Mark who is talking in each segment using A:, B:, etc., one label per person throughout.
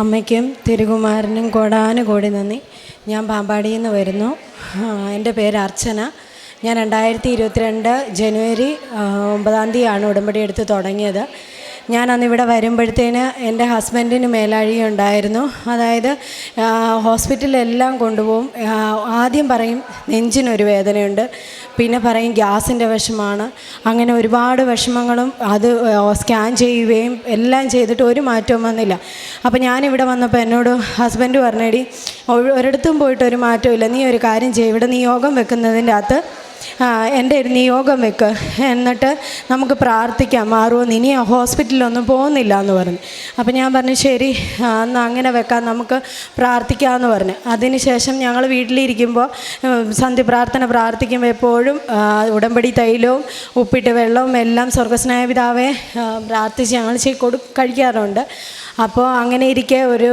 A: അമ്മയ്ക്കും തിരുകുമാരനും കോടാനുകോടി നന്ദി. ഞാൻ പാമ്പാടിയിൽ നിന്ന് വരുന്നു എന്റെ പേര് അർച്ചന. ഞാൻ രണ്ടായിരത്തി ഇരുപത്തിരണ്ട് ജനുവരി ഒമ്പതാം തീയതിയാണ് ഉടമ്പടി എടുത്ത് തുടങ്ങിയത്. ഞാൻ അന്ന് ഇവിടെ വരുമ്പോഴത്തേന് എന്റെ ഹസ്ബൻഡിന് മേലാഴി ഉണ്ടായിരുന്നു. അതായത് ഹോസ്പിറ്റലിലെല്ലാം കൊണ്ടുപോകും. ആദ്യം പറയും നെഞ്ചിനൊരു വേദനയുണ്ട്. പിന്നെ പറയും ഗ്യാസിന്റെ വിഷമാണ്. അങ്ങനെ ഒരുപാട് വിഷമങ്ങളും അത് സ്കാൻ ചെയ്യുകയും എല്ലാം ചെയ്തിട്ട് ഒരു മാറ്റവും വന്നില്ല. അപ്പോൾ ഞാനിവിടെ വന്നപ്പോൾ എന്നോട് ഹസ്ബൻഡ് പറഞ്ഞേടി ഒരിടത്തും പോയിട്ട് ഒരു ഇല്ല. നീ ഒരു കാര്യം ചെയ്യും. ഇവിടെ നീ യോഗം വെക്കുന്നതിന്റെ അകത്ത് എന്റെ ഒരു നിയോഗം വെക്ക്. എന്നിട്ട് നമുക്ക് പ്രാർത്ഥിക്കാം. മാറുമെന്ന് ഇനി ഹോസ്പിറ്റലിലൊന്നും പോകുന്നില്ല എന്ന് പറഞ്ഞു. അപ്പം ഞാൻ പറഞ്ഞു ശരി എന്നാൽ അങ്ങനെ വെക്കാം. നമുക്ക് പ്രാർത്ഥിക്കാമെന്ന് പറഞ്ഞു. അതിന് ശേഷം ഞങ്ങൾ വീട്ടിലിരിക്കുമ്പോൾ സന്ധ്യ പ്രാർത്ഥന പ്രാർത്ഥിക്കുമ്പോൾ എപ്പോഴും ഉടമ്പടി തൈലവും ഉപ്പിട്ട് വെള്ളവും എല്ലാം സ്വർഗസ്നായ പിതാവെ പ്രാർത്ഥിച്ച് ഞങ്ങൾ കൊടു കഴിക്കാറുണ്ട്. അപ്പോൾ അങ്ങനെ ഇരിക്കെ ഒരു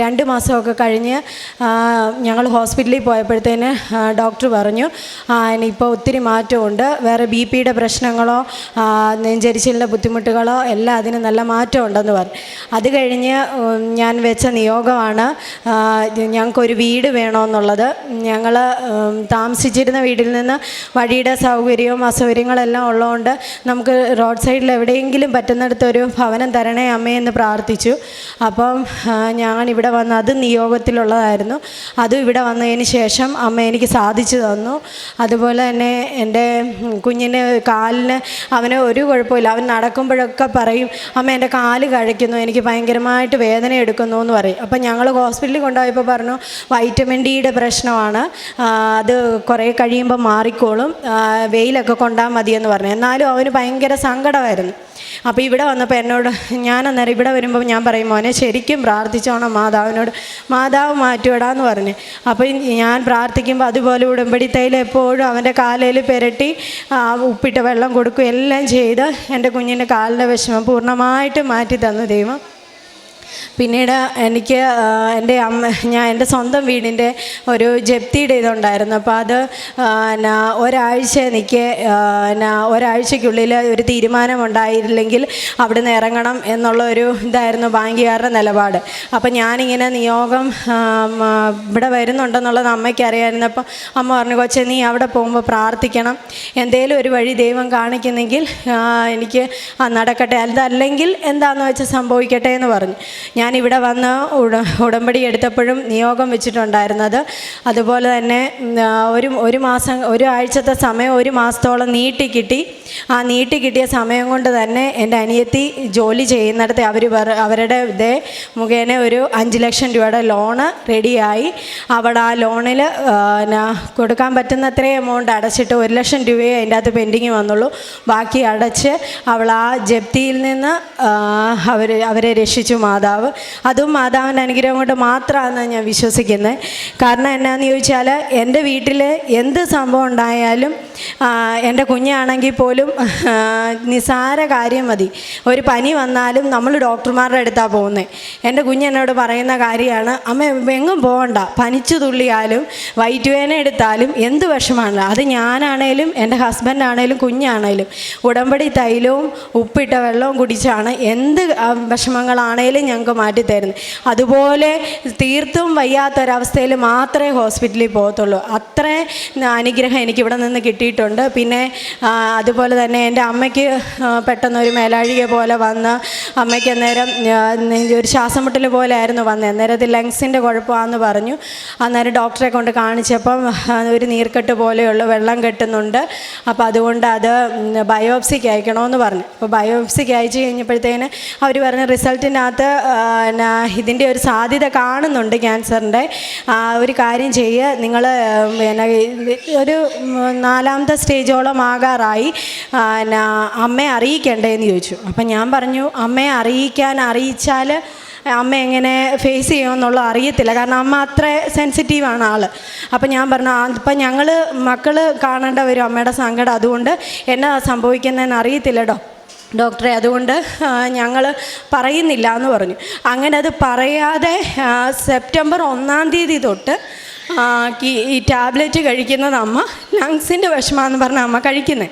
A: രണ്ട് മാസമൊക്കെ കഴിഞ്ഞ് ഞങ്ങൾ ഹോസ്പിറ്റലിൽ പോയപ്പോഴത്തേന് ഡോക്ടർ പറഞ്ഞു ഇപ്പോൾ ഒത്തിരി മാറ്റമുണ്ട്. വേറെ ബി പിയുടെ പ്രശ്നങ്ങളോ നെഞ്ചരിച്ചിലിന്റെ ബുദ്ധിമുട്ടുകളോ എല്ലാം അതിന് നല്ല മാറ്റമുണ്ടെന്ന് പറഞ്ഞു അത് കഴിഞ്ഞ് ഞാൻ വെച്ച നിയോഗമാണ് ഞങ്ങൾക്കൊരു വീട് വേണമെന്നുള്ളത്. ഞങ്ങൾ താമസിച്ചിരുന്ന വീട്ടിൽ നിന്ന് വഴിയുടെ സൗകര്യവും അസൗകര്യങ്ങളെല്ലാം ഉള്ളതുകൊണ്ട് നമുക്ക് റോഡ് സൈഡിൽ എവിടെയെങ്കിലും പറ്റുന്നിടത്തൊരു ഭവനം തരണേ അമ്മേ എന്ന് പ്രാർത്ഥിച്ചു. അപ്പം ഞാൻ ഇവിടെ വന്ന് അത് നിയോഗത്തിലുള്ളതായിരുന്നു. അതും ഇവിടെ വന്നതിന് ശേഷം അമ്മ എനിക്ക് സാധിച്ചു തന്നു. അതുപോലെ തന്നെ എന്റെ കുഞ്ഞിന് കാലിന് അവന് ഒരു കുഴപ്പമില്ല. അവൻ നടക്കുമ്പോഴൊക്കെ പറയും അമ്മ എന്റെ കാൽ കഴിക്കുന്നു എനിക്ക് ഭയങ്കരമായിട്ട് വേദന എടുക്കുന്നു എന്ന് പറയും. അപ്പം ഞങ്ങൾ ഹോസ്പിറ്റലിൽ കൊണ്ടുപോയപ്പോൾ പറഞ്ഞു വൈറ്റമിൻ ഡിയുടെ പ്രശ്നമാണ്. അത് കുറേ കഴിയുമ്പോൾ മാറിക്കോളും. വെയിലൊക്കെ കൊണ്ടാൽ മതിയെന്ന് പറഞ്ഞു. എന്നാലും അവന് ഭയങ്കര സങ്കടമായിരുന്നു. അപ്പോൾ ഇവിടെ വന്നപ്പോൾ എന്നോട് ഞാൻ അന്നേരം ഇവിടെ വരുമ്പോൾ ഞാൻ പറയും മോനെ ശരിക്കും പ്രാർത്ഥിച്ചോണം മാതാവിനോട്. മാതാവ് മാറ്റുവിടാന്ന് പറഞ്ഞു. അപ്പോൾ ഞാൻ പ്രാർത്ഥിക്കുമ്പോൾ അതുപോലെ ഉടമ്പടി തൈല എപ്പോഴും അവന്റെ കാലയിൽ പെരട്ടി ഉപ്പിട്ട വെള്ളം കൊടുക്കും. എല്ലാം ചെയ്ത് എന്റെ കുഞ്ഞിന്റെ കാലിന്റെ വിഷമം പൂർണമായിട്ട് മാറ്റി തന്നു ദൈവം. പിന്നീട് എനിക്ക് എന്റെ അമ്മ ഞാൻ എന്റെ സ്വന്തം വീടിന്റെ ഒരു ജപ്തിയുടെ ഇതുണ്ടായിരുന്നു. അപ്പോൾ അത് എന്നാ ഒരാഴ്ച എനിക്ക് എന്നാ ഒരാഴ്ചയ്ക്കുള്ളിൽ ഒരു തീരുമാനമുണ്ടായില്ലെങ്കിൽ അവിടെ നിന്ന് ഇറങ്ങണം എന്നുള്ള ഒരു ഇതായിരുന്നു ബാങ്കുകാരുടെ നിലപാട്. അപ്പോൾ ഞാനിങ്ങനെ നിയോഗം ഇവിടെ വരുന്നുണ്ടെന്നുള്ളത് അമ്മയ്ക്ക് അറിയാമായിരുന്നു അപ്പോൾ അമ്മ പറഞ്ഞു കൊച്ചെ നീ അവിടെ പോകുമ്പോൾ പ്രാർത്ഥിക്കണം. എന്തേലും ഒരു വഴി ദൈവം കാണിക്കുന്നെങ്കിൽ എനിക്ക് നടക്കട്ടെ. അതല്ലെങ്കിൽ എന്താണെന്ന് വെച്ചാൽ സംഭവിക്കട്ടെ എന്ന് പറഞ്ഞു. ഞാൻ ഇവിടെ വന്ന് ഉട ഉടമ്പടി എടുത്തപ്പോഴും നിയോഗം വെച്ചിട്ടുണ്ടായിരുന്നത്. അതുപോലെ തന്നെ ഒരു ഒരു മാസം ഒരു ആഴ്ചത്തെ സമയം ഒരു മാസത്തോളം നീട്ടി കിട്ടി. ആ നീട്ടി കിട്ടിയ സമയം കൊണ്ട് തന്നെ എന്റെ അനിയത്തി ജോലി ചെയ്യുന്നിടത്ത് അവർ അവരുടെ ഇതേ മുഖേന ഒരു അഞ്ച് ലക്ഷം രൂപയുടെ ലോണ് റെഡിയായി. അവിടെ ആ ലോണിൽ കൊടുക്കാൻ പറ്റുന്ന അത്രയും എമൗണ്ട് അടച്ചിട്ട് ഒരു ലക്ഷം രൂപയെ അതിന്റെ അകത്ത് പെൻഡിങ് വന്നുള്ളൂ. ബാക്കി അടച്ച് അവൾ ആ ജപ്തിയിൽ നിന്ന് അവർ അവരെ രക്ഷിച്ചു മാതാവ് അതും മാതാവിന്റെ അനുഗ്രഹം കൊണ്ട് മാത്രമാണെന്നാണ് ഞാൻ വിശ്വസിക്കുന്നത് കാരണം എന്നാന്ന് ചോദിച്ചാൽ എന്റെ വീട്ടിൽ എന്ത് സംഭവം ഉണ്ടായാലും എന്റെ കുഞ്ഞാണെങ്കിൽ പോലും നിസാര കാര്യം മതി. ഒരു പനി വന്നാലും നമ്മൾ ഡോക്ടർമാരുടെ അടുത്താണ് പോകുന്നത് എന്റെ കുഞ്ഞ് എന്നോട് പറയുന്ന കാര്യമാണ് അമ്മ എങ്ങും പോകണ്ട പനിച്ചു തുള്ളിയാലും വയറ്റുവേന എടുത്താലും എന്ത് വിഷമാണ് അത് ഞാനാണേലും എന്റെ ഹസ്ബൻഡാണേലും കുഞ്ഞാണേലും. ഉടമ്പടി തൈലവും ഉപ്പിട്ട വെള്ളവും കുടിച്ചാണ് എന്ത് വിഷമങ്ങളാണേലും ഞങ്ങൾക്ക് മാറ്റിത്തരുന്നു അതുപോലെ തീർത്തും വയ്യാത്തൊരവസ്ഥയിൽ മാത്രമേ ഹോസ്പിറ്റലിൽ പോകത്തുള്ളൂ. അത്ര അനുഗ്രഹം എനിക്ക് ഇവിടെ നിന്ന് കിട്ടിയിട്ടുണ്ട്. പിന്നെ അതുപോലെ തന്നെ എന്റെ അമ്മയ്ക്ക് പെട്ടെന്നൊരു മേലാഴിക പോലെ വന്ന് അമ്മയ്ക്ക് അന്നേരം ഒരു ശ്വാസം മുട്ടൽ പോലെ ആയിരുന്നു വന്നത്. അന്നേരം അത് ലങ്സിന്റെ കുഴപ്പമാണെന്ന് പറഞ്ഞു. അന്നേരം ഡോക്ടറെ കൊണ്ട് കാണിച്ചപ്പം ഒരു നീർക്കെട്ട് പോലെയുള്ള വെള്ളം കെട്ടുന്നുണ്ട്. അപ്പോൾ അതുകൊണ്ട് അത് ബയോപ്സിക്ക് അയക്കണമെന്ന് പറഞ്ഞു. അപ്പോൾ ബയോപ്സിക്ക് അയച്ചു കഴിഞ്ഞപ്പോഴത്തേന് അവർ പറഞ്ഞ റിസൾട്ടിനകത്ത് ഇതിന്റെ ഒരു സാധ്യത കാണുന്നുണ്ട് ക്യാൻസറിന്റെ. ഒരു കാര്യം ചെയ്യുക നിങ്ങൾ പിന്നെ ഒരു നാലാമത്തെ സ്റ്റേജോളം ആകാറായി. പിന്നെ അമ്മയെ അറിയിക്കണ്ടേന്ന് ചോദിച്ചു. അപ്പം ഞാൻ പറഞ്ഞു അമ്മയെ അറിയിക്കാൻ അറിയിച്ചാൽ അമ്മ എങ്ങനെ ഫേസ് ചെയ്യുമെന്നുള്ള അറിയത്തില്ല. കാരണം അമ്മ അത്ര സെൻസിറ്റീവാണ് ആൾ അപ്പം ഞാൻ പറഞ്ഞു "ആ, ഇപ്പം ഞങ്ങൾ മക്കൾ കാണേണ്ട വരും അമ്മയുടെ സങ്കടം അതുകൊണ്ട് എന്നാ സംഭവിക്കുന്നതെന്ന് അറിയത്തില്ല ഡോ ഡോക്ടറെ അതുകൊണ്ട് ഞങ്ങൾ പറയുന്നില്ല എന്ന് പറഞ്ഞു. അങ്ങനെ അത് പറയാതെ സെപ്റ്റംബർ ഒന്നാം തീയതി തൊട്ട് ഈ- ടാബ്ലറ്റ് കഴിക്കുന്നത് അമ്മ ലങ്സിന്റെ വിഷമമെന്ന് പറഞ്ഞ അമ്മ കഴിക്കുന്നത്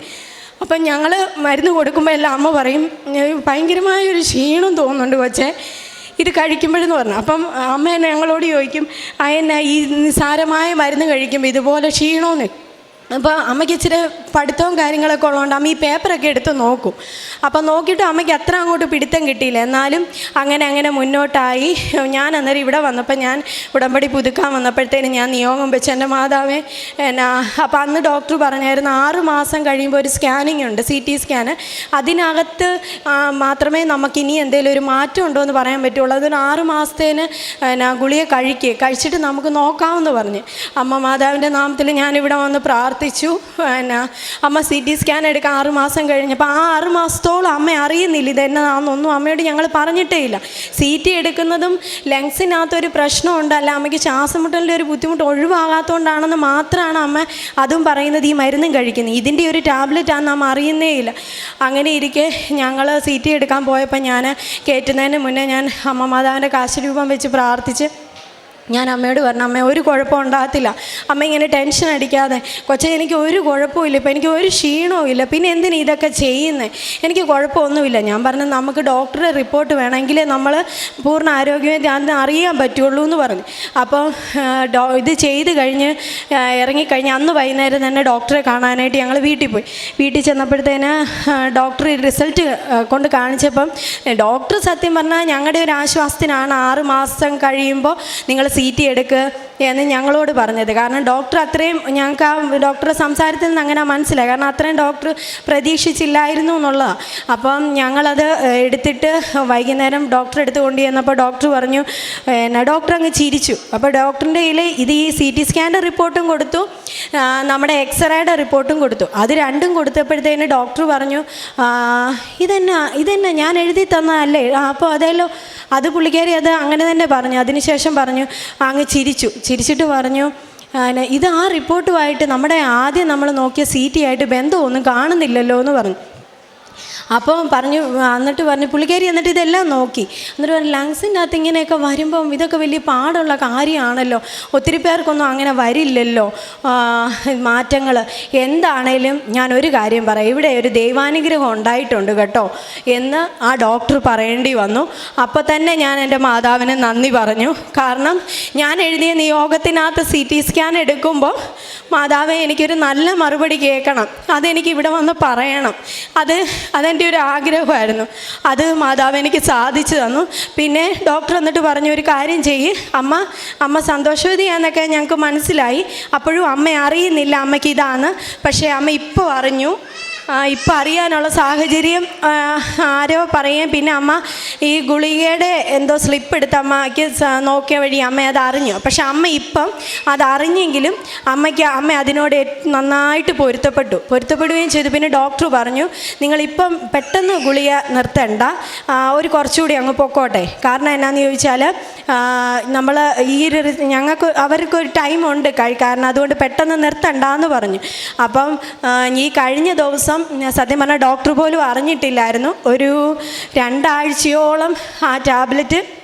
A: അപ്പം ഞങ്ങൾ മരുന്ന് കൊടുക്കുമ്പോൾ എല്ലാം അമ്മ പറയും "ഏ, ഭയങ്കരമായൊരു ക്ഷീണം തോന്നുന്നുണ്ട് കൊച്ചേ ഇത് കഴിക്കുമ്പോഴെന്ന് പറഞ്ഞു. അപ്പം അമ്മ ഞങ്ങളോട് ചോദിക്കും അയ്യെന്നെ ഈ നിസ്സാരമായ മരുന്ന് കഴിക്കുമ്പോൾ ഇതുപോലെ ക്ഷീണമെന്ന് അപ്പോൾ അമ്മയ്ക്ക് ഇച്ചിരി പഠിത്തവും കാര്യങ്ങളൊക്കെ ഉള്ളതുകൊണ്ട് അമ്മ ഈ പേപ്പറൊക്കെ എടുത്ത് നോക്കും. അപ്പം നോക്കിയിട്ട് അമ്മയ്ക്ക് അത്ര അങ്ങോട്ട് പിടുത്തം കിട്ടിയില്ല. എന്നാലും അങ്ങനെ അങ്ങനെ മുന്നോട്ടായി. ഞാൻ അന്നേരം ഇവിടെ വന്നപ്പോൾ ഞാൻ ഉടമ്പടി പുതുക്കാൻ വന്നപ്പോഴത്തേനും ഞാൻ നിയോഗം വെച്ച് എന്റെ മാതാവേ എന്നാ അപ്പോൾ അന്ന് ഡോക്ടർ പറഞ്ഞായിരുന്നു ആറ് മാസം കഴിയുമ്പോൾ ഒരു സ്കാനിങ് ഉണ്ട് സി ടി സ്കാന് അതിനകത്ത് മാത്രമേ നമുക്ക് ഇനി എന്തെങ്കിലും ഒരു മാറ്റം ഉണ്ടോ എന്ന് പറയാൻ പറ്റുള്ളൂ. അതൊരു ആറ് മാസത്തേന് എന്നാ ഗുളിക കഴിക്കുക കഴിച്ചിട്ട് നമുക്ക് നോക്കാമെന്ന് പറഞ്ഞ്. അമ്മ മാതാവിന്റെ നാമത്തിൽ ഞാനിവിടെ വന്ന് പ്രാർത്ഥിച്ചു. പിന്നെ അമ്മ സി ടി സ്കാൻ എടുക്കാൻ ആറ് മാസം കഴിഞ്ഞപ്പോൾ ആ ആറ് മാസത്തോളം അമ്മ അറിയുന്നില്ല ഇതെന്നതാണെന്നൊന്നും അമ്മയോട് ഞങ്ങൾ പറഞ്ഞിട്ടേ ഇല്ല. സി ടി എടുക്കുന്നതും ലങ്സിനകത്തൊരു പ്രശ്നമുണ്ട്. അല്ല അമ്മയ്ക്ക് ശ്വാസം മുട്ടലിന്റെ ഒരു ബുദ്ധിമുട്ട് ഒഴിവാകാത്തതുകൊണ്ടാണെന്ന് മാത്രമാണ് അമ്മ അതും പറയുന്നത് ഈ മരുന്നും കഴിക്കുന്നത് ഇതിന്റെ ഒരു ടാബ്ലറ്റാണെന്ന് അമ്മ അറിയുന്നേ ഇല്ല. അങ്ങനെ ഇരിക്കെ ഞങ്ങൾ സി ടി എടുക്കാൻ പോയപ്പോൾ ഞാൻ കയറ്റുന്നതിന് മുന്നേ ഞാൻ അമ്മ മാതാവിന്റെ കാശരൂപം വെച്ച് പ്രാർത്ഥിച്ച് ഞാൻ അമ്മയോട് പറഞ്ഞു അമ്മ ഒരു കുഴപ്പം ഉണ്ടാകത്തില്ല. അമ്മ ഇങ്ങനെ ടെൻഷൻ അടിക്കാതെ കൊച്ചെ എനിക്ക് ഒരു കുഴപ്പമില്ല ഇപ്പം എനിക്ക് ഒരു ക്ഷീണവും ഇല്ല. പിന്നെ എന്തിനാ ഇതൊക്കെ ചെയ്യുന്നത് എനിക്ക് കുഴപ്പമൊന്നുമില്ല. ഞാൻ പറഞ്ഞു നമുക്ക് ഡോക്ടറെ റിപ്പോർട്ട് വേണമെങ്കിൽ നമ്മൾ പൂർണ ആരോഗ്യമേ അന്ന് അറിയാൻ പറ്റുള്ളൂ എന്ന് പറഞ്ഞു. അപ്പോൾ ഡോ ഇത് ചെയ്ത് കഴിഞ്ഞ് ഇറങ്ങിക്കഴിഞ്ഞ് അന്ന് വൈകുന്നേരം തന്നെ ഡോക്ടറെ കാണാനായിട്ട് ഞങ്ങൾ വീട്ടിൽ പോയി. വീട്ടിൽ ചെന്നപ്പോഴത്തേന് ഡോക്ടർ റിസൾട്ട് കൊണ്ട് കാണിച്ചപ്പം ഡോക്ടർ സത്യം പറഞ്ഞാൽ ഞങ്ങളുടെ ഒരു ആശ്വാസത്തിനാണ് ആറ് മാസം കഴിയുമ്പോൾ നിങ്ങൾ സി ടി എടുക്കുക എന്ന് ഞങ്ങളോട് പറഞ്ഞത്. കാരണം ഡോക്ടർ അത്രയും ഞങ്ങൾക്ക് ആ ഡോക്ടറുടെ സംസാരത്തിൽ നിന്ന് അങ്ങനെ മനസ്സിലായി. കാരണം അത്രയും ഡോക്ടർ പ്രതീക്ഷിച്ചില്ലായിരുന്നു എന്നുള്ളതാണ് അപ്പം ഞങ്ങളത് എടുത്തിട്ട് വൈകുന്നേരം ഡോക്ടറെ എടുത്ത് കൊണ്ട് ചെന്നപ്പോൾ ഡോക്ടർ പറഞ്ഞു എന്നാ ഡോക്ടർ അങ്ങ് ചിരിച്ചു. അപ്പോൾ ഡോക്ടറിന്റെ കയ്യിൽ ഇത് ഈ സി ടി സ്കാന്റെ റിപ്പോർട്ടും കൊടുത്തു. നമ്മുടെ എക്സ്റേയുടെ റിപ്പോർട്ടും കൊടുത്തു. അത് രണ്ടും കൊടുത്തപ്പോഴത്തേന് ഡോക്ടർ പറഞ്ഞു ഇതെന്നാ ഇതെന്നാ ഞാൻ എഴുതി തന്നതല്ലേ? അപ്പോൾ അതേലോ അത് പുള്ളിക്കാരി അത് അങ്ങനെ തന്നെ പറഞ്ഞു. അതിനുശേഷം പറഞ്ഞു അങ്ങ് ചിരിച്ചു. ചിരിച്ചിട്ട് പറഞ്ഞു ഇത് ആ റിപ്പോർട്ടുമായിട്ട് നമ്മുടെ ആദ്യം നമ്മൾ നോക്കിയ സി ടി ആയിട്ട് ബന്ധമൊന്നും കാണുന്നില്ലല്ലോ എന്ന് പറഞ്ഞു. അപ്പോൾ പറഞ്ഞു എന്നിട്ട് പറഞ്ഞു പുള്ളിക്കാരി എന്നിട്ട് ഇതെല്ലാം നോക്കി. എന്നിട്ട് പറഞ്ഞു ലങ്സിന്റെ അകത്ത് ഇങ്ങനെയൊക്കെ വരുമ്പം ഇതൊക്കെ വലിയ പാടുള്ള കാര്യമാണല്ലോ. ഒത്തിരി പേർക്കൊന്നും അങ്ങനെ വരില്ലല്ലോ. മാറ്റങ്ങൾ എന്താണേലും ഞാൻ ഒരു കാര്യം പറയാം. ഇവിടെ ഒരു ദൈവാനുഗ്രഹം ഉണ്ടായിട്ടുണ്ട് കേട്ടോ. എന്ന് ആ ഡോക്ടർ പറയേണ്ടി വന്നു. അപ്പോൾ തന്നെ ഞാൻ എന്റെ മാതാവിന് നന്ദി പറഞ്ഞു. കാരണം ഞാൻ എഴുതിയ നിയോഗത്തിനകത്ത് സി ടി സ്കാൻ എടുക്കുമ്പോൾ മാതാവെ എനിക്കൊരു നല്ല മറുപടി കേൾക്കണം. അതെനിക്ക് ഇവിടെ വന്ന് പറയണം. അത് അതെന്റെ ഒരു ആഗ്രഹമായിരുന്നു. അത് മാതാവ് എനിക്ക് സാധിച്ചു തന്നു. പിന്നെ ഡോക്ടർ എന്നിട്ട് പറഞ്ഞു ഒരു കാര്യം ചെയ്യ്. അമ്മ അമ്മ സന്തോഷവതിയാന്നൊക്കെ ഞങ്ങൾക്ക് മനസ്സിലായി. അപ്പോഴും അമ്മ അറിയുന്നില്ല അമ്മയ്ക്ക് ഇതാണ് പക്ഷേ അമ്മ ഇപ്പോൾ അറിഞ്ഞു. ഇപ്പം അറിയാനുള്ള സാഹചര്യം ആരോ പറയും. പിന്നെ അമ്മ ഈ ഗുളികയുടെ എന്തോ സ്ലിപ്പ് എടുത്ത് അമ്മയ്ക്ക് നോക്കിയ വഴി അമ്മ അത് അറിഞ്ഞു. പക്ഷെ അമ്മ ഇപ്പം അതറിഞ്ഞെങ്കിലും അമ്മയ്ക്ക് അമ്മ അതിനോട് നന്നായിട്ട് പൊരുത്തപ്പെട്ടു. പൊരുത്തപ്പെടുകയും ചെയ്തു. പിന്നെ ഡോക്ടർ പറഞ്ഞു നിങ്ങളിപ്പം പെട്ടെന്ന് ഗുളിക നിർത്തേണ്ട. ഒരു കുറച്ചുകൂടി അങ്ങ് പൊക്കോട്ടെ. കാരണം എന്നാന്ന് ചോദിച്ചാൽ നമ്മൾ ഈ ഒരു ഞങ്ങൾക്ക് അവർക്ക് ഒരു ടൈമുണ്ട് കാരണം അതുകൊണ്ട് പെട്ടെന്ന് നിർത്തണ്ടെന്ന് പറഞ്ഞു. അപ്പം ഈ കഴിഞ്ഞ ദിവസം ഞാൻ സത്യം പറഞ്ഞാൽ ഡോക്ടർ പോലും അറിഞ്ഞിട്ടില്ലായിരുന്നു. ഒരു രണ്ടാഴ്ചയോളം ആ ടാബ്ലറ്റ്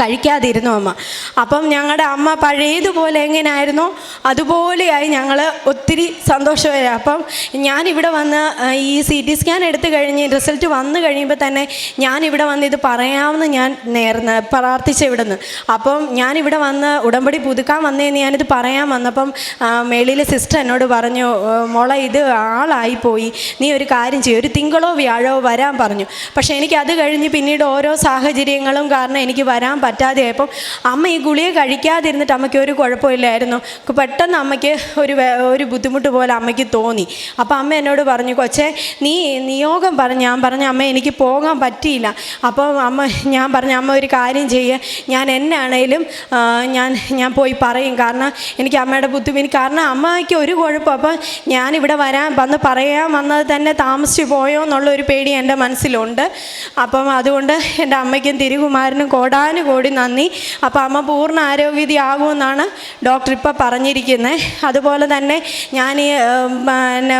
A: കഴിക്കാതിരുന്നു അമ്മ. അപ്പം ഞങ്ങളുടെ അമ്മ പഴയതുപോലെ എങ്ങനെയായിരുന്നോ അതുപോലെയായി ഞങ്ങൾ ഒത്തിരി സന്തോഷമായി അപ്പം ഞാനിവിടെ വന്ന് ഈ സി ടി സ്കാൻ എടുത്തു കഴിഞ്ഞ് റിസൾട്ട് വന്നു കഴിയുമ്പോൾ തന്നെ ഞാനിവിടെ വന്ന് ഇത് പറയാമെന്ന് ഞാൻ നേർന്ന് പ്രാർത്ഥിച്ച ഇവിടെ നിന്ന് അപ്പം ഞാനിവിടെ വന്ന് ഉടമ്പടി പുതുക്കാൻ വന്നതെന്ന് ഞാനിത് പറയാൻ വന്നപ്പം മേളിയിലെ സിസ്റ്റർ എന്നോട് പറഞ്ഞു മോളെ ഇത് ആളായിപ്പോയി നീ ഒരു കാര്യം ചെയ്യും. ഒരു തിങ്കളോ വ്യാഴോ വരാൻ പറഞ്ഞു. പക്ഷേ എനിക്ക് അത് കഴിഞ്ഞ് പിന്നീട് ഓരോ സാഹചര്യങ്ങളും കാരണം എനിക്ക് വരാൻ പറ്റാതെയായപ്പം അമ്മ ഈ ഗുളിക കഴിക്കാതിരുന്നിട്ട് അമ്മയ്ക്ക് ഒരു കുഴപ്പമില്ലായിരുന്നു. പെട്ടെന്ന് അമ്മയ്ക്ക് ഒരു ഒരു ബുദ്ധിമുട്ട് പോലെ അമ്മയ്ക്ക് തോന്നി. അപ്പോൾ അമ്മ എന്നോട് പറഞ്ഞു കൊച്ചേ നീ നിയോഗം പറഞ്ഞു ഞാൻ പറഞ്ഞു അമ്മ എനിക്ക് പോകാൻ പറ്റിയില്ല. അപ്പോൾ അമ്മ ഞാൻ പറഞ്ഞു അമ്മ ഒരു കാര്യം ചെയ്യുക ഞാൻ എന്നാണേലും ഞാൻ ഞാൻ പോയി പറയും. കാരണം എനിക്ക് അമ്മയുടെ ബുദ്ധിമുട്ട് കാരണം അമ്മയ്ക്ക് ഒരു കുഴപ്പം. അപ്പം ഞാനിവിടെ വരാൻ വന്ന് പറയാൻ വന്നത് തന്നെ താമസിച്ചു പോയോ എന്നുള്ളൊരു പേടി എന്റെ മനസ്സിലുണ്ട്. അപ്പം അതുകൊണ്ട് എന്റെ അമ്മയ്ക്കും തിരുകുമാരനും കോടാനു കോടി നന്ദി. അപ്പോൾ അമ്മ പൂർണ ആരോഗ്യവിധി ആകുമെന്നാണ് ഡോക്ടർ ഇപ്പോൾ പറഞ്ഞിരിക്കുന്നത് അതുപോലെ തന്നെ ഞാൻ ഈ പിന്നെ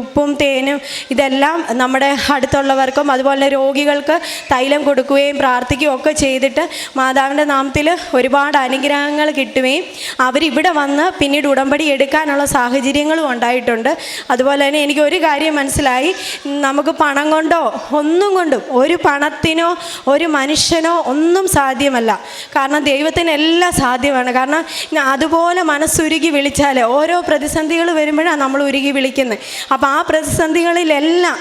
A: ഉപ്പും തേനും ഇതെല്ലാം നമ്മുടെ അടുത്തുള്ളവർക്കും അതുപോലെ രോഗികൾക്ക് തൈലം കൊടുക്കുകയും പ്രാർത്ഥിക്കുകയും ഒക്കെ ചെയ്തിട്ട് മാതാവിന്റെ നാമത്തിൽ ഒരുപാട് അനുഗ്രഹങ്ങൾ കിട്ടുകയും അവരിവിടെ വന്ന് പിന്നീട് ഉടമ്പടി എടുക്കാനുള്ള സാഹചര്യങ്ങളും ഉണ്ടായിട്ടുണ്ട്. അതുപോലെ തന്നെ എനിക്ക് ഒരു കാര്യം മനസ്സിലായി. നമുക്ക് പണം കൊണ്ടോ ഒന്നും കൊണ്ടും ഒരു പണത്തിനോ ഒരു മനുഷ്യനോ ഒന്നും സാധ്യമല്ല. കാരണം ദൈവത്തിന് എല്ലാം സാധ്യമാണ്. കാരണം അതുപോലെ മനസ്സുരുകി വിളിച്ചാൽ ഓരോ പ്രതിസന്ധികൾ വരുമ്പോഴാണ് നമ്മൾ ഉരുകി വിളിക്കുന്നത് അപ്പോൾ ആ പ്രതിസന്ധികളിലെല്ലാം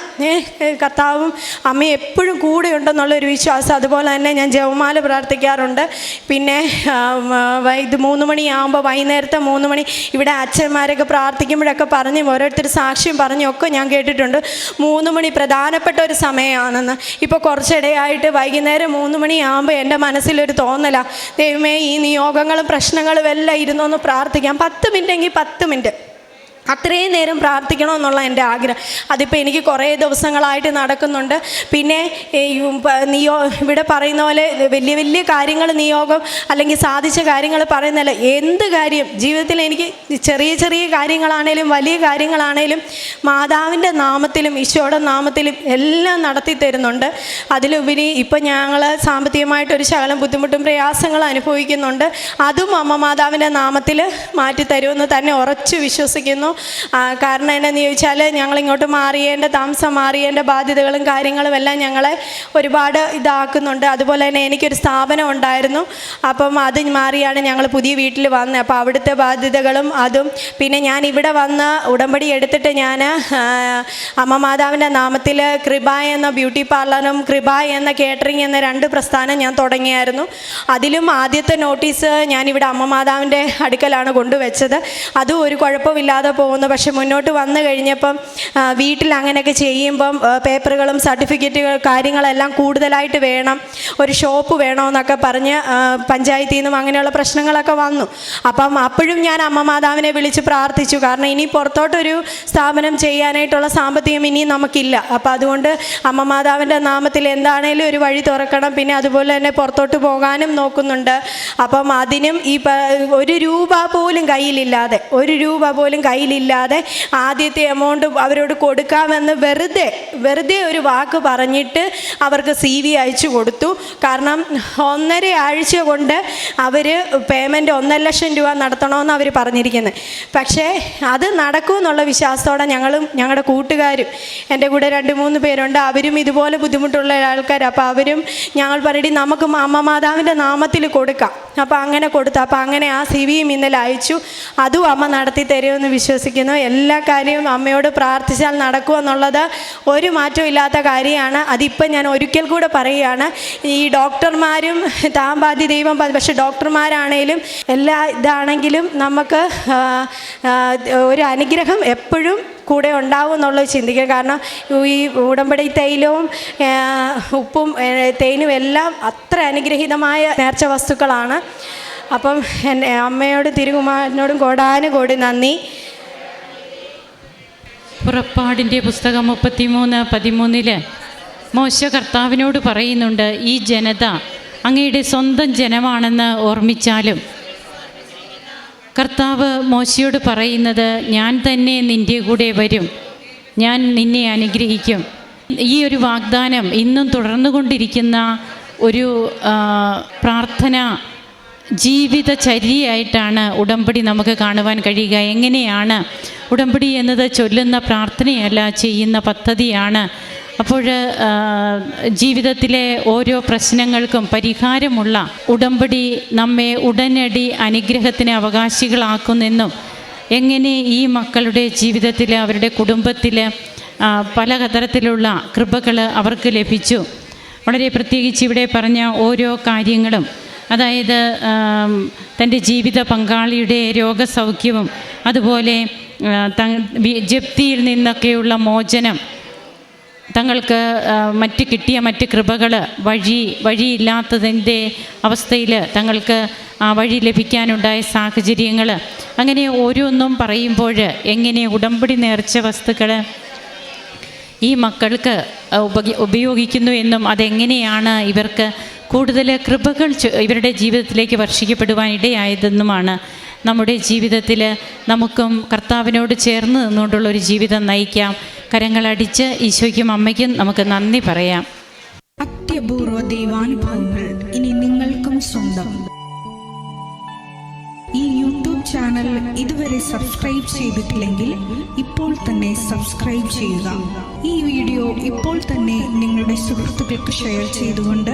A: കർത്താവും അമ്മയും എപ്പോഴും കൂടെ ഉണ്ടെന്നുള്ളൊരു വിശ്വാസം. അതുപോലെ തന്നെ ഞാൻ ജവമാല പ്രാർത്ഥിക്കാറുണ്ട്. പിന്നെ ഇത് മൂന്ന് മണിയാകുമ്പോൾ വൈകുന്നേരത്തെ മൂന്ന് മണി ഇവിടെ അച്ഛന്മാരൊക്കെ പ്രാർത്ഥിക്കുമ്പോഴൊക്കെ പറഞ്ഞ് ഓരോരുത്തർ സാക്ഷ്യം പറഞ്ഞൊക്കെ ഞാൻ കേട്ടിട്ടുണ്ട്. മൂന്ന് മണി പ്രധാനപ്പെട്ട ഒരു സമയമാണെന്ന്. ഇപ്പോൾ കുറച്ചിടയായിട്ട് വൈകുന്നേരം മൂന്ന് മണിയാകുമ്പോൾ എന്റെ മനസ്സിലൊരു തോന്നല ദൈവമേ ഈ നിയോഗങ്ങളും പ്രശ്നങ്ങളും എല്ലാം ഇരുന്നൊന്ന് പ്രാർത്ഥിക്കാം. പത്ത് മിനിറ്റ് എങ്കിൽ പത്ത് മിനിറ്റ്. അത്രയും നേരം പ്രാർത്ഥിക്കണമെന്നുള്ള എന്റെ ആഗ്രഹം. അതിപ്പോൾ എനിക്ക് കുറേ ദിവസങ്ങളായിട്ട് നടക്കുന്നുണ്ട്. പിന്നെ നിയോ ഇവിടെ പറയുന്ന പോലെ വലിയ വലിയ കാര്യങ്ങൾ നിയോഗം അല്ലെങ്കിൽ സാധിച്ച കാര്യങ്ങൾ പറയുന്നില്ല എന്ത് കാര്യം? ജീവിതത്തിൽ എനിക്ക് ചെറിയ ചെറിയ കാര്യങ്ങളാണേലും വലിയ കാര്യങ്ങളാണേലും മാതാവിന്റെ നാമത്തിലും ഈശോയുടെ നാമത്തിലും എല്ലാം നടത്തി തരുന്നുണ്ട്. അതിലുപരി ഇപ്പം ഞങ്ങൾ സാമ്പത്തികമായിട്ടൊരു ശകലം ബുദ്ധിമുട്ടും പ്രയാസങ്ങളും അനുഭവിക്കുന്നുണ്ട്. അതും അമ്മ മാതാവിന്റെ നാമത്തിൽ മാറ്റിത്തരുമെന്ന് തന്നെ ഉറച്ചു വിശ്വസിക്കുന്നു. കാരണം എന്നാന്ന് ചോദിച്ചാൽ ഞങ്ങൾ ഇങ്ങോട്ട് മാറിയേണ്ട താമസം മാറിയേണ്ട ബാധ്യതകളും കാര്യങ്ങളും എല്ലാം ഞങ്ങളെ ഒരുപാട് ഇതാക്കുന്നുണ്ട്. അതുപോലെ തന്നെ എനിക്കൊരു സ്ഥാപനം ഉണ്ടായിരുന്നു. അപ്പം അത് മാറിയാണ് ഞങ്ങൾ പുതിയ വീട്ടിൽ വന്നത് അപ്പോൾ അവിടുത്തെ ബാധ്യതകളും അതും പിന്നെ ഞാൻ ഇവിടെ വന്ന് ഉടമ്പടി എടുത്തിട്ട് ഞാൻ അമ്മ മാതാവിന്റെ നാമത്തിൽ കൃപ എന്ന ബ്യൂട്ടി പാർലറും കൃപ എന്ന കേറ്ററിംഗ് എന്ന രണ്ട് പ്രസ്ഥാനം ഞാൻ തുടങ്ങിയായിരുന്നു. അതിലും ആദ്യത്തെ നോട്ടീസ് ഞാനിവിടെ അമ്മ മാതാവിന്റെ അടുക്കലാണ് കൊണ്ടുവച്ചത്. അതും ഒരു കുഴപ്പമില്ലാതെ പോകുന്നു. പക്ഷെ മുന്നോട്ട് വന്നു കഴിഞ്ഞപ്പം വീട്ടിൽ അങ്ങനെയൊക്കെ ചെയ്യുമ്പം പേപ്പറുകളും സർട്ടിഫിക്കറ്റുകൾ കാര്യങ്ങളെല്ലാം കൂടുതലായിട്ട് വേണം. ഒരു ഷോപ്പ് വേണമെന്നൊക്കെ പറഞ്ഞ് പഞ്ചായത്തിൽ നിന്നും അങ്ങനെയുള്ള പ്രശ്നങ്ങളൊക്കെ വന്നു. അപ്പം അപ്പോഴും ഞാൻ അമ്മ മാതാവിനെ വിളിച്ച് പ്രാർത്ഥിച്ചു. കാരണം ഇനി പുറത്തോട്ടൊരു സ്ഥാപനം ചെയ്യാനായിട്ടുള്ള സാമ്പത്തികം ഇനിയും നമുക്കില്ല. അപ്പം അതുകൊണ്ട് അമ്മ മാതാവിന്റെ നാമത്തിൽ എന്താണേലും ഒരു വഴി തുറക്കണം. പിന്നെ അതുപോലെ തന്നെ പുറത്തോട്ട് പോകാനും നോക്കുന്നുണ്ട്. അപ്പം അതിനും ഈ ഒരു രൂപ പോലും കയ്യിലില്ലാതെ ഒരു രൂപ പോലും കയ്യിലില്ലാതെ ആദ്യത്തെ എമൗണ്ട് അവരോട് കൊടുക്കാമെന്ന് വെറുതെ വെറുതെ ഒരു വാക്ക് പറഞ്ഞിട്ട് അവർക്ക് സി വി അയച്ചു കൊടുത്തു. കാരണം ഒന്നര ആഴ്ച കൊണ്ട് അവർ പേയ്മെന്റ് ഒന്നര ലക്ഷം രൂപ നടത്തണമെന്ന് അവർ പറഞ്ഞിരിക്കുന്നത് പക്ഷേ അത് നടക്കുമെന്നുള്ള വിശ്വാസത്തോടെ ഞങ്ങളും ഞങ്ങളുടെ കൂട്ടുകാരും എന്റെ കൂടെ രണ്ട് മൂന്ന് പേരുണ്ട് അവരും ഇതുപോലെ ബുദ്ധിമുട്ടുള്ള ആൾക്കാർ അപ്പോൾ അവരും ഞങ്ങൾ പറഞ്ഞിട്ട് നമുക്ക് അമ്മ മാതാവിന്റെ നാമത്തിൽ കൊടുക്കാം. അപ്പോൾ അങ്ങനെ കൊടുത്തു. അപ്പോൾ അങ്ങനെ ആ സി വിയും ഇന്നലെ അയച്ചു. അതും അമ്മ നടത്തി തരുമെന്ന് വിശ്വസിക്കുന്നു. എല്ലാ കാര്യവും അമ്മയോട് പ്രാർത്ഥിച്ചാൽ നടക്കുമെന്നുള്ളത് ഒരു മാറ്റവും ഇല്ലാത്ത കാര്യമാണ്. അതിപ്പം ഞാൻ ഒരിക്കൽ കൂടെ പറയുകയാണ്. ഈ ഡോക്ടർമാരും താമ്പാതി ദൈവം പക്ഷേ ഡോക്ടർമാരാണേലും എല്ലാ ഇതാണെങ്കിലും നമുക്ക് ഒരു അനുഗ്രഹം എപ്പോഴും കൂടെ ഉണ്ടാവും എന്നുള്ളത് ചിന്തിക്കുക. കാരണം ഈ ഉടമ്പടി തൈലവും ഉപ്പും തേനും എല്ലാം അത്ര അനുഗ്രഹീതമായ നേർച്ച വസ്തുക്കളാണ്. അപ്പം എന്റെ അമ്മയോടും തിരുകുമാരനോടും കൂടി നന്ദി.
B: പുറപ്പാടിന്റെ പുസ്തകം മുപ്പത്തിമൂന്ന് പതിമൂന്നിൽ മോശ കർത്താവിനോട് പറയുന്നുണ്ട് ഈ ജനത അങ്ങയുടെ സ്വന്തം ജനമാണെന്ന് ഓർമ്മിച്ചാലും. കർത്താവ് മോശയോട് പറയുന്നത് ഞാൻ തന്നെ നിന്റെ കൂടെ വരും. ഞാൻ നിന്നെ അനുഗ്രഹിക്കും. ഈ ഒരു വാഗ്ദാനം ഇന്നും തുടർന്നുകൊണ്ടിരിക്കുന്ന ഒരു പ്രാർത്ഥന ജീവിതചര്യയായിട്ടാണ് ഉടമ്പടി നമുക്ക് കാണുവാൻ കഴിയുക. എങ്ങനെയാണ് ഉടമ്പടി എന്നത് ചൊല്ലുന്ന പ്രാർത്ഥനയല്ല ചെയ്യുന്ന പദ്ധതിയാണ്. അപ്പോൾ ജീവിതത്തിലെ ഓരോ പ്രശ്നങ്ങൾക്കും പരിഹാരമുള്ള ഉടമ്പടി നമ്മെ ഉടനടി അനുഗ്രഹത്തിന് അവകാശികളാക്കുന്നെന്നും എങ്ങനെ ഈ മക്കളുടെ ജീവിതത്തിൽ അവരുടെ കുടുംബത്തിൽ പല തരത്തിലുള്ള കൃപകൾ അവർക്ക് ലഭിച്ചു. വളരെ പ്രത്യേകിച്ച് ഇവിടെ പറഞ്ഞ ഓരോ കാര്യങ്ങളും അതായത് തന്റെ ജീവിത പങ്കാളിയുടെ രോഗസൗഖ്യവും അതുപോലെ ജപ്തിയിൽ നിന്നൊക്കെയുള്ള മോചനം തങ്ങൾക്ക് മറ്റ് കിട്ടിയ മറ്റ് കൃപകൾ വഴി വഴിയില്ലാത്തതിന്റെ അവസ്ഥയിൽ തങ്ങൾക്ക് വഴി ലഭിക്കാനുണ്ടായ സാഹചര്യങ്ങൾ അങ്ങനെ ഓരോന്നും പറയുമ്പോൾ എങ്ങനെ ഉടമ്പടി നേർച്ച വസ്തുക്കൾ ഈ മക്കൾക്ക് ഉപയോഗിക്കുന്നു എന്നും അതെങ്ങനെയാണ് ഇവർക്ക് കൂടുതൽ കൃപകൾ ഇവരുടെ ജീവിതത്തിലേക്ക് വർഷിക്കപ്പെടുവാൻ ഇടയായതെന്നുമാണ് നമ്മുടെ ജീവിതത്തിൽ നമുക്കും കർത്താവിനോട് ചേർന്ന് നിന്നുകൊണ്ടുള്ള ഒരു ജീവിതം നയിക്കാം. കരങ്ങളടിച്ച് ഈശോയ്ക്കും അമ്മയ്ക്കും നമുക്ക് നന്ദി പറയാം.
C: അത്യപൂർവ ദൈവാനുഭവങ്ങൾ ഇനി നിങ്ങൾക്കും സ്വന്തം. ഈ യൂട്യൂബ് ചാനൽ ഇതുവരെ സബ്സ്ക്രൈബ് ചെയ്തിട്ടില്ലെങ്കിൽ ഇപ്പോൾ തന്നെ സബ്സ്ക്രൈബ് ചെയ്യുക. ഈ വീഡിയോ ഇപ്പോൾ തന്നെ നിങ്ങളുടെ സുഹൃത്തുക്കൾക്ക് ഷെയർ ചെയ്തുകൊണ്ട്